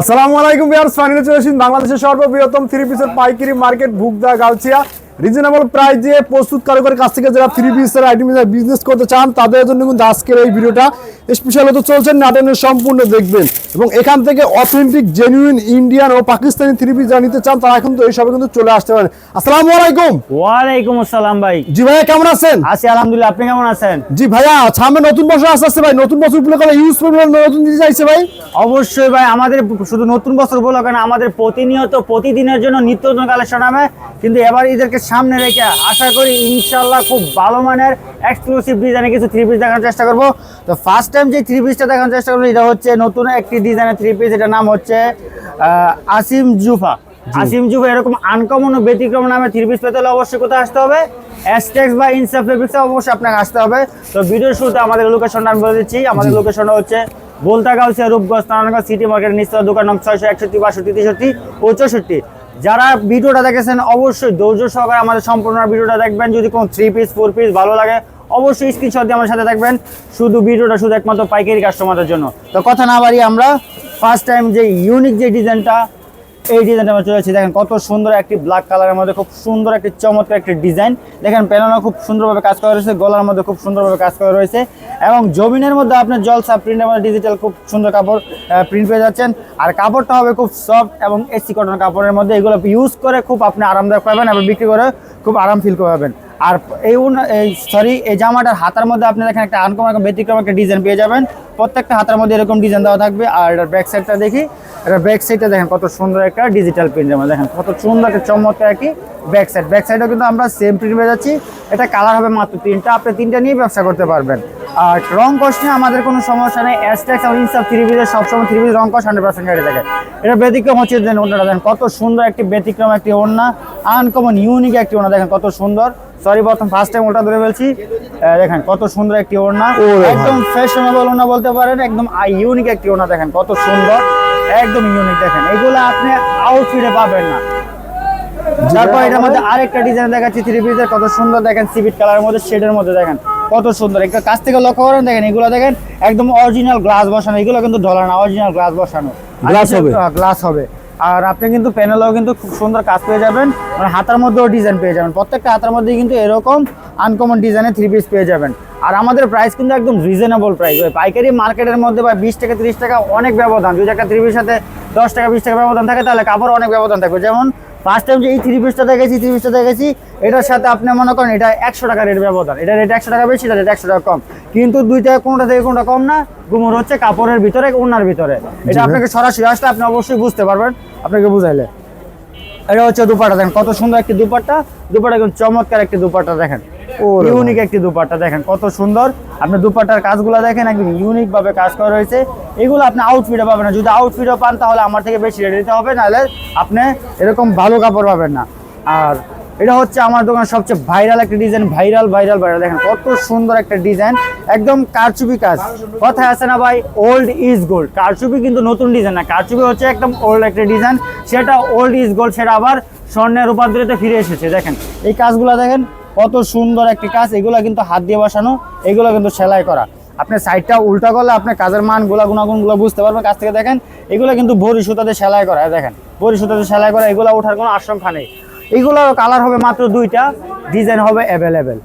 আসসালামু আলাইকুম বিহার ফাইনালে চলে বাংলাদেশের সর্ববৃহত্তম থ্রি পিসের পাইকারি মার্কেট ভুগদা গাউছিয়া। রিজনেবল প্রাইস দিয়ে প্রস্তুত কারকের কাছ থেকে যারা থ্রি পিসের আইটেম বিজনেস করতে চান তাদের জন্য কিন্তু আজকের এই ভিডিওটা স্পেশালত চলছে। নাটনের সম্পূর্ণ দেখবেন। এবং এখান থেকে অথেন্টিক জেনুইন ইন্ডিয়ান ও পাকিস্তানি থ্রি পিস যারা নিতে চান তারা কিন্তু এই সবে কিন্তু চলে আসতে পারেন। আসসালামু আলাইকুম। ওয়ালাইকুম আসসালাম ভাই। জি ভাইয়া কেমন আছেন? আছি আলহামদুলিল্লাহ আপনি কেমন আছেন? জি ভাইয়া সামনে নতুন বছর আসতে আসছে ভাই নতুন বছর উপলক্ষে ইউজ করবেন নতুন জিনিস চাইছে ভাই। অবশ্যই ভাই আমাদের শুধু নতুন বছর বলো কেন আমাদের প্রতিনিয়ত প্রতিদিনের জন্য নিত্য নতুন কালেকশন হবে কিন্তু এবার ঈদেরকে সামনে রেখে আশা করি ইনশাল্লাহ খুব ভালো মানের এক্সক্লুসিভ ডিজাইনে কিছু থ্রি পিস দেখানোর চেষ্টা করব। তো ফার্স্ট টাইম যে থ্রি পিসটা দেখানোর চেষ্টা করব এটা হচ্ছে নতুন একটি ডিজাইনের থ্রি পিস এটার নাম হচ্ছে আসিম জুফা। আসিম জুফা এরকম আনকমন ও ব্যতিক্রম নামে থ্রি পিস পেতে হলে অবশ্যই কোথায় আসতে হবে? অ্যাস্টেক্স বা ইনসাফ ফেব্রিক্সে অবশ্যই আপনাকে আসতে হবে। তো ভিডিওর শুরুতে আমাদের লোকেশনটা আমি বলে দিচ্ছি। আমাদের লোকেশনটা হচ্ছে বলতা গাউসিয়া রূপগঞ্জ নারায়ণগঞ্জ সিটি মার্কেট নিচতলা দোকান নং ছয়শো একষট্টি বাষট্টি তেষট্টি ও চৌষট্টি। যারা ভিডিওটা দেখেছেন, অবশ্যই ধৈর্য সহকারে আমাদের সম্পূর্ণ ভিডিওটা দেখবেন। যদি কোনো থ্রি পিস ফোর পিস ভালো লাগে, অবশ্যই স্ক্রিনশট দিয়ে আমার সাথে থাকবেন। শুধু ভিডিওটা শুধু একমাত্র পাইকারি কাস্টমারদের জন্য। তো কথা না বাড়ি আমরা ফার্স্ট টাইম যে ইউনিক যে ডিজাইনটা এই ডিজাইনটা আমরা চলে দেখেন কত সুন্দর একটি ব্ল্যাক কালারের মধ্যে, খুব সুন্দর একটি চমৎকার একটি ডিজাইন দেখেন প্যানেলও খুব সুন্দরভাবে কাজ করা রয়েছে, গলার মধ্যে খুব সুন্দরভাবে কাজ করা রয়েছে। এবং জমিনের মধ্যে আপনার জলসা প্রিন্টের মধ্যে ডিজিটাল খুব সুন্দর কাপড় প্রিন্ট পেয়ে যাচ্ছেন। আর কাপড়টা হবে খুব সফট এবং এসি কটন কাপড়ের মধ্যে। এগুলো ইউজ করে খুব আপনি আরামদায়ক পাবেন এবং বিক্রি করে খুব আরাম ফিল পাবেন। আর এই এই সরি এই জামাটার হাতার মধ্যে আপনি দেখেন একটা আনকম একটা ব্যতিক্রম একটা ডিজাইন পেয়ে যাবেন। প্রত্যেকটা হাতার মধ্যে এরকম ডিজাইন দেওয়া থাকবে। আর এটার ব্যাক সাইডটা দেখি। এটা ব্যাক সাইডটা দেখেন কত সুন্দর একটা ডিজিটাল প্রিন্ট জামা দেখেন কত সুন্দর একটা চমৎকার একই ব্যাক সাইড ব্যাক সাইডেও কিন্তু আমরা সেম প্রিন্ট পেয়ে যাচ্ছি। এটা কালার হবে মাত্র তিনটা। আপনি তিনটা নিয়ে ব্যবসা করতে পারবেন। আর রং কষ নিয়ে আমাদের কোনো সমস্যা নেই। অ্যাস্ট্যাক্স এবং ইনসাফ থ্রি পিসের সবসময় থ্রি পিস রং কষ হান্ড্রেড পার্সেন্ট গাড়ি থাকে। এটা ব্যতিক্রম হচ্ছে দেন ওনারা দেখেন কত সুন্দর একটি ব্যতিক্রম একটি ওড়না। আনকমন ইউনিক একটি ওড়না। দেখেন কত সুন্দর। সরি প্রথম ফার্স্ট টাইম ওটা ধরে ফেলছি। দেখেন কত সুন্দর একটি ওড়না। একদম ফ্যাশনেবল ওড়না বলতে পারেন। একদম ইউনিক একটি ওড়না। দেখেন কত সুন্দর। একদম ইউনিক দেখেন এগুলো আপনি আউটফিটে পাবেন না। তারপর এটার মধ্যে আরেকটা ডিজাইন দেখাচ্ছি থ্রি পিসের কত সুন্দর। দেখেন সিভিট কালারের মধ্যে শেডের মধ্যে। দেখেন কত সুন্দর। একটা কাছ থেকে লক্ষ্য করেন দেখেন এগুলো দেখেন একদম অরিজিনাল গ্লাস বসানো। এগুলো কিন্তু ডলার না অরিজিনাল গ্লাস বসানো। Glass হবে? গ্লাস হবে। আর আপনি কিন্তু প্যানেলেও কিন্তু খুব সুন্দর কাজ পেয়ে যাবেন। আর হাতার মধ্যেও ডিজাইন পেয়ে যাবেন। প্রত্যেকটা হাতার মধ্যে কিন্তু এরকম আনকমন ডিজাইনের থ্রি পিস পেয়ে যাবেন। আর আমাদের প্রাইস কিন্তু একদম রিজনেবল প্রাইস ওই পাইকারি মার্কেটের মধ্যে বা বিশ টাকা তিরিশ টাকা অনেক ব্যবধান। যদি একটা থ্রি পিসের সাথে দশ টাকা বিশ টাকা ব্যবধান থাকে তাহলে কাপড় অনেক ব্যবধান থাকবে। যেমন ফার্স্ট টাইম যে এই থ্রি পিসটা দেখেছি থ্রি পিসটা দেখেছি এটার সাথে আপনি মনে করেন এটা একশো টাকা রেট ব্যবধান। এটা রেট একশো টাকা বেশি এটা রেট একশো টাকা কম। কিন্তু দুইটা কোনটা থেকে কোনটা কম না গুমর হচ্ছে কাপড়ের ভিতরে ওনার ভিতরে। এটা আপনাকে সরাসরি আসলে আপনি অবশ্যই বুঝতে পারবেন আপনাকে বুঝাইলে। এটা হচ্ছে দুপাটা দেখেন কত সুন্দর একটি দুপাট্টা। দুপাটা একদম চমৎকার একটি দুপাট্টা দেখেন। ওরে ইউনিক একটি দুপাট্টা দেখেন কত সুন্দর। আপনি দুপাট্টার কাজগুলো দেখেন একদম ইউনিক ভাবে কাজ করা রয়েছে এগুলো আপনি আউটফিটে পাবেন না। যদি আউটফিটও পান তাহলে আমার থেকে বেশি রেট দিতে হবে নাহলে আপনি এরকম ভালো কাপড় পাবেন না। আর এটা হচ্ছে আমার দোকান সবচেয়ে ভাইরাল একটা ডিজাইন ভাইরাল ভাইরাল ভাইরাল দেখেন কত সুন্দর একটা ডিজাইন একদম কারচুপি কাজ। কথায় আছে না ভাই ওল্ড ইজ গোল্ড কারচুপি কিন্তু নতুন ডিজাইন না, কারচুপি হচ্ছে একদম ওল্ড একটা ডিজাইন সেটা ওল্ড ইজ গোল্ড সেটা আবার স্বর্ণের রূপান্তরিতে ফিরে এসেছে। দেখেন, এই কাজগুলো দেখেন, কত সুন্দর একটি কাজ। এগুলো কিন্তু হাত দিয়ে বসানো, এগুলো কিন্তু সেলাই করা। আপনি সাইডটা উল্টা করলে আপনি কাজের মানগুলা গুণাগুণগুলো বুঝতে পারবেন। কাছ থেকে দেখেন, এগুলো কিন্তু ভরি সুতাতে সেলাই করা। দেখেন, ভরি সুতাতে সেলাই করা, এগুলো ওঠার কোনো আশঙ্কা নেই। এগুলো কালার হবে মাত্র দুইটা ডিজাইন হবে অ্যাভেলেবেল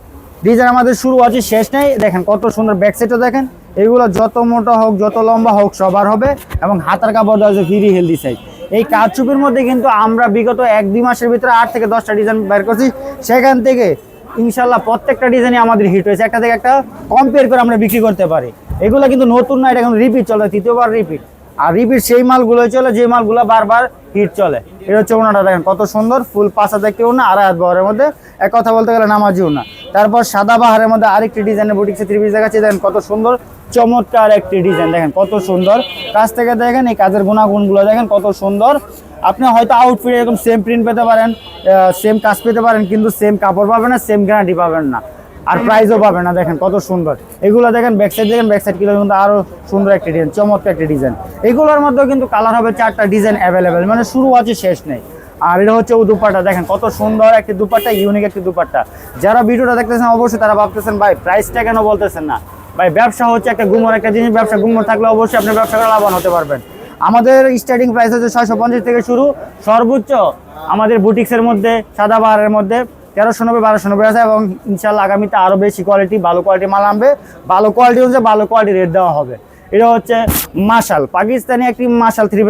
ডিজাইন আমাদের শুরু আছে, শেষ নেই। দেখেন কত সুন্দর ব্যাক দেখেন। এগুলো যত মোটা হোক, যত লম্বা হোক, সবার হবে এবং হাতার কাপড় দেওয়া হচ্ছে ভেরি হেলদি সাইজ এই কারচুপির মধ্যে কিন্তু আমরা বিগত এক, দুই মাসের ভিতরে আট থেকে দশটা ডিজাইন বের করছি। সেখান থেকে ইনশাল্লাহ প্রত্যেকটা ডিজাইনই আমাদের হিট হয়েছে। একটা থেকে একটা কম্পেয়ার করে আমরা বিক্রি করতে পারি। এগুলো কিন্তু নতুন না, এটা এখন রিপিট চলে তৃতীয়বার রিপিট আর রিপিট সেই মালগুলোই চলে, যে মালগুলো বারবার হিট চলে। এটা হচ্ছে ওনাটা দেখেন, কত সুন্দর ফুল পাশা দেখতে ওনা, আর হাত বহরের মধ্যে এক কথা বলতে গেলে নামাজি ওনা। তারপর সাদা বাহারের মধ্যে আরেকটি ডিজাইনের বুটিক্সে থ্রি পিস দেখাচ্ছি, দেখেন কত সুন্দর, চমৎকার একটি ডিজাইন দেখেন কত সুন্দর। কাজ থেকে দেখেন এই কাজের গুণাগুণগুলো, দেখেন কত সুন্দর। আপনি হয়তো আউটফিট এরকম সেম প্রিন্ট পেতে পারেন সেম কাজ পেতে পারেন, কিন্তু সেম কাপড় পাবেন না সেম গ্যারান্টি পাবেন না। আর প্রাইসও পাবে না দেখেন কত সুন্দর। এগুলো দেখেন ব্যাকসাইড দেখেন ব্যাক সাইড কিন্তু আরও সুন্দর একটি ডিজাইন চমৎকার একটি ডিজাইন এগুলোর মধ্যেও কিন্তু কালার হবে চারটা ডিজাইন অ্যাভেলেবেল মানে শুরু আছে শেষ নেই। আর এটা হচ্ছে ও দুপাট্টা দেখেন কত সুন্দর একটি দুপাট্টা ইউনিক একটি দুপাট্টা। যারা ভিডিওটা দেখতেছেন অবশ্যই তারা ভাবতেছেন ভাই প্রাইসটা কেন বলতেছেন না? ভাই ব্যবসা হচ্ছে একটা গুমর একটা জিনিস ব্যবসা গুমর থাকলে অবশ্যই আপনি ব্যবসা করে লাভবান হতে পারবেন। আমাদের স্টার্টিং প্রাইস হচ্ছে ছয়শো পঞ্চাশ থেকে শুরু সর্বোচ্চ আমাদের বুটিক্সের মধ্যে সাদা বাহারের মধ্যে তেরোশো নব্বই, বারোশো নব্বই আছে এবং ইনশাল্লাহ আগামীতে আরও বেশি কোয়ালিটি ভালো কোয়ালিটি মাল আনবে। ভালো কোয়ালিটি হচ্ছে ভালো কোয়ালিটি রেট দেওয়া হবে। এটা হচ্ছে মাশাল পাকিস্তানি একটি মাশাল থ্রি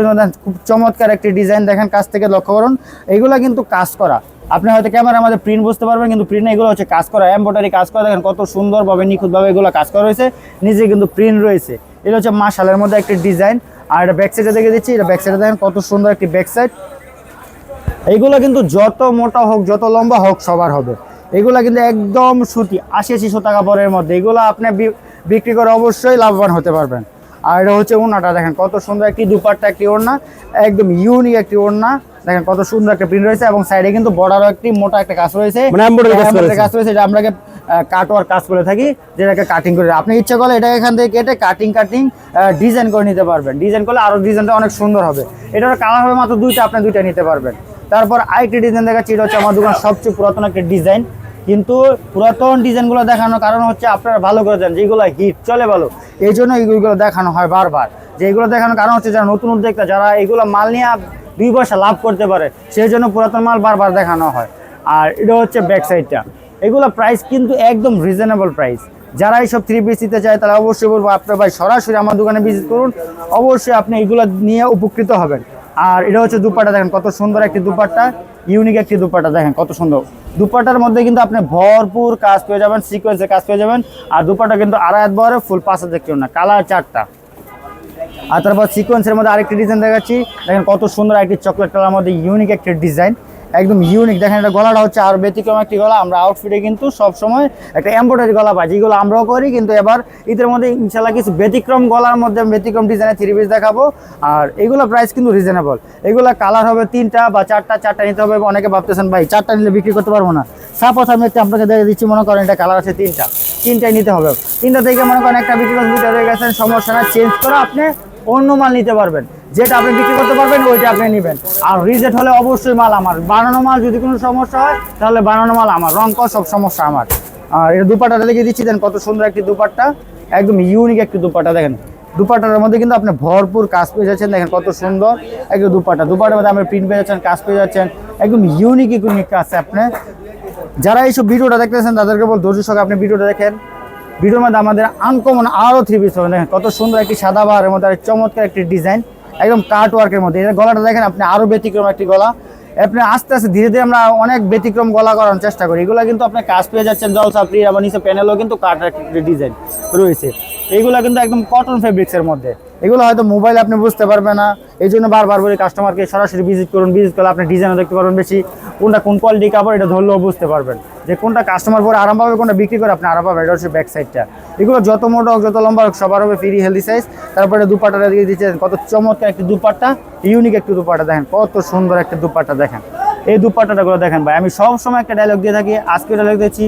খুব চমৎকার একটি ডিজাইন দেখেন, কাছ থেকে লক্ষ্য করুন। এগুলো কিন্তু কাজ করা। আপনি হয়তো ক্যামেরা আমাদের প্রিন্ট বুঝতে পারবেন, কিন্তু প্রিন্ট এগুলো হচ্ছে কাজ করা। এম্ব্রয়ডারি কাজ করা, দেখেন কত সুন্দরভাবে, নিখুঁতভাবে এগুলো কাজ করা রয়েছে। নিজে কিন্তু প্রিন্ট রয়েছে। এটা হচ্ছে মাশালের মধ্যে একটি ডিজাইন আর এটা ব্যাক সাইডে দেখে দিচ্ছি। এটা ব্যাক সাইডে দেখেন কত সুন্দর একটি ব্যাক সাইড এইগুলো কিন্তু যত মোটা হোক যত লম্বা হোক সবার হবে। এগুলো কিন্তু একদম সুতি আশি আশিশো টাকা পরের মধ্যে। এগুলো আপনি বিক্রি করে অবশ্যই লাভবান হতে পারবেন। আর এটা হচ্ছে ওড়নাটা দেখেন কত সুন্দর একটি দুপাট্টা একটি ওড়না একদম ইউনিক একটি ওড়না। দেখেন কত সুন্দর একটা প্রিন্ট রয়েছে এবং সাইডে কিন্তু বর্ডারও একটি মোটা একটা কাজ রয়েছে। মানে কাজ কাজ রয়েছে এটা আমরাকে কাটওয়ার কাজ করে থাকি যেটাকে কাটিং করে। আপনি ইচ্ছা করলে এটা এখান থেকে কেটে কাটিং কাটিং ডিজাইন করে নিতে পারবেন। ডিজাইন করলে আরও ডিজাইনটা অনেক সুন্দর হবে। এটার কালার হবে মাত্র দুইটা আপনি দুইটা নিতে পারবেন। তারপর আরেকটি ডিজাইন দেখাচ্ছি, এটা হচ্ছে আমার দোকান সবচেয়ে পুরাতন একটা ডিজাইন কিন্তু পুরাতন ডিজাইনগুলো দেখানোর কারণ হচ্ছে আপনারা ভালো করে জানেন যেগুলো হিট চলে ভালো। এই জন্য এইগুলো দেখানো হয় বারবার। যে এগুলো দেখানোর কারণ হচ্ছে যারা নতুন উদ্যোক্তা, যারা এগুলো মাল নিয়ে দুই পয়সা লাভ করতে পারে, সেই জন্য পুরাতন মাল বারবার দেখানো হয়। আর এটা হচ্ছে ব্যাক সাইডটা এগুলো প্রাইস কিন্তু একদম রিজনেবল প্রাইস যারা এইসব থ্রি পিস নিতে চায়, তারা অবশ্যই বলব, আপনার ভাই সরাসরি আমার দোকানে ভিজিট করুন। অবশ্যই আপনি এগুলো নিয়ে উপকৃত হবেন। আর এটা হচ্ছে দুপাটা দেখেন, কত সুন্দর একটি দুপাট্টা ইউনিক একটি দুপাটা, দেখেন কত সুন্দর। দুপাটার মধ্যে কিন্তু আপনি ভরপুর কাজ পেয়ে যাবেন সিকোয়েন্সে কাজ পেয়ে যাবেন, আর দুপাটা কিন্তু আড়াই হাত বহরে ফুল পাশে দেখতে না কালার চারটা। আর তারপর সিকোয়েন্সের মধ্যে আরেকটি ডিজাইন দেখাচ্ছি, দেখেন কত সুন্দর একটি চকলেট কালার মধ্যে ইউনিক একটি ডিজাইন একদম ইউনিক দেখেন, এটা গলাটা হচ্ছে আর ব্যতিক্রম একটি গলা। আমরা আউটফিটে কিন্তু সব সময় একটা এম্ব্রয়ডারি গলা পাই, যেগুলো আমরাও করি। কিন্তু এবার ঈদের মধ্যে ইনশাল্লাহ কিছু ব্যতিক্রম গলার মধ্যে ব্যতিক্রম ডিজাইনের থ্রি পিস দেখাবো। আর এগুলো প্রাইস কিন্তু রিজনেবল এগুলো কালার হবে তিনটা বা চারটা চারটা নিতে হবে। অনেকে ভাবতেছেন, ভাই, চারটা নিলে বিক্রি করতে পারব না। সাপোজ আমি একটা আপনাকে দেখে দিচ্ছি, মনে করেন এটা কালার আছে তিনটা। তিনটাই নিতে হবে। তিনটা থেকে মনে করেন একটা বিক্রি করে গেছেন, সমস্যা না চেঞ্জ করে আপনি অন্য মাল নিতে পারবেন। যেটা আপনি বিক্রি করতে পারবেন, ওইটা আপনি নেবেন। আর রিজেক্ট হলে অবশ্যই মাল আমার। বানানো মাল যদি কোনো সমস্যা হয়, তাহলে বানানো মাল আমার। রং কর সব সমস্যা আমার। আর এটা দুপাটাটা লিখে দিচ্ছি, দেন কত সুন্দর একটি দুপাট্টা। একদম ইউনিক একটি দুপাট্টা, দেখেন। দুপাটার মধ্যে কিন্তু আপনি ভরপুর কাজ পেয়ে যাচ্ছেন, দেখেন কত সুন্দর একদম দুপাটা দুপাটার মধ্যে আপনি প্রিন্ট পেয়ে যাচ্ছেন, কাজ পেয়ে যাচ্ছেন। একদম ইউনিক ইউনিক কাজ আপনি। যারা এইসব ভিডিওটা দেখতেছেন, তাদেরকে বল, ধৈর্য সঙ্গে আপনি ভিডিওটা দেখেন। ভিডিওর মধ্যে আমাদের আনকমন আরও থ্রি পিস দেখেন কত সুন্দর একটি সাদা বাহারের মধ্যে চমৎকার একটি ডিজাইন একদম কাট ওয়ার্কের মধ্যে গলাটা দেখেন, আপনি আরও ব্যতিক্রম একটি গলা। আপনি আস্তে আস্তে ধীরে ধীরে আমরা অনেক ব্যতিক্রম গলা করার চেষ্টা করি। এগুলো কিন্তু আপনি কাজ পেয়ে যাচ্ছেন জলসাপড়ি আবার নিচে প্যানেলও কিন্তু কাট ডিজাইন রয়েছে। এইগুলো কিন্তু একদম কটন ফেব্রিক্সের মধ্যে। এগুলো হয়তো মোবাইলে আপনি বুঝতে পারবেন না। এই জন্য বারবার বলি কাস্টমারকে সরাসরি ভিজিট করুন। ভিজিট করলে আপনি ডিজাইনও দেখতে পারবেন বেশি। কোনটা কোন কোয়ালিটি কাপড়, এটা ধরলেও বুঝতে পারবেন। যে কোনটা কাস্টমার পরে আরাম পাবে, কোনটা বিক্রি করে আপনি আরাম পাবেন, এটা হচ্ছে ব্যাক সাইডটা এগুলো যত মোটা হোক, যত লম্বা হোক, সবার হবে ফ্রি হেলদি সাইজ তারপরে দুপাটাটা দিয়ে দিচ্ছেন কত চমৎকার একটি দুপাট্টা ইউনিক একটি দুপাটা দেখেন কত সুন্দর একটা দুপাট্টা, দেখেন। এই দুপাট্টাটাগুলো দেখেন ভাই, আমি সবসময় একটা ডায়লগ দিয়ে থাকি, আজকে ডায়লগ দিচ্ছি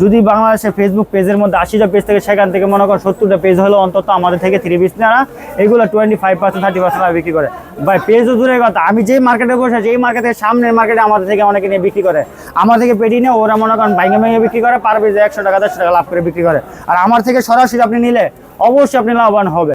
যদি বাংলাদেশের ফেসবুক পেজের মধ্যে আশিটা পেজ থেকে সেখান থেকে মনে করেন সত্তরটা পেজ হলো অন্তত আমাদের থেকে থ্রি পিস নেওয়া এগুলো twenty five percent thirty percent বিক্রি করে। ভাই পেজও দূরের কথা, আমি যেই মার্কেটে বসে আছি, এই মার্কেটের সামনের মার্কেটে আমাদের থেকে অনেকে নিয়ে বিক্রি করে। আমার থেকে পেটি নিয়ে ওরা মনে করেন ভাঙে ভেঙে বিক্রি করে, পার পেজে একশো টাকা, দেড়শো টাকা লাভ করে বিক্রি করে। আর আমার থেকে সরাসরি আপনি নিলে অবশ্যই আপনি লাভবান হবে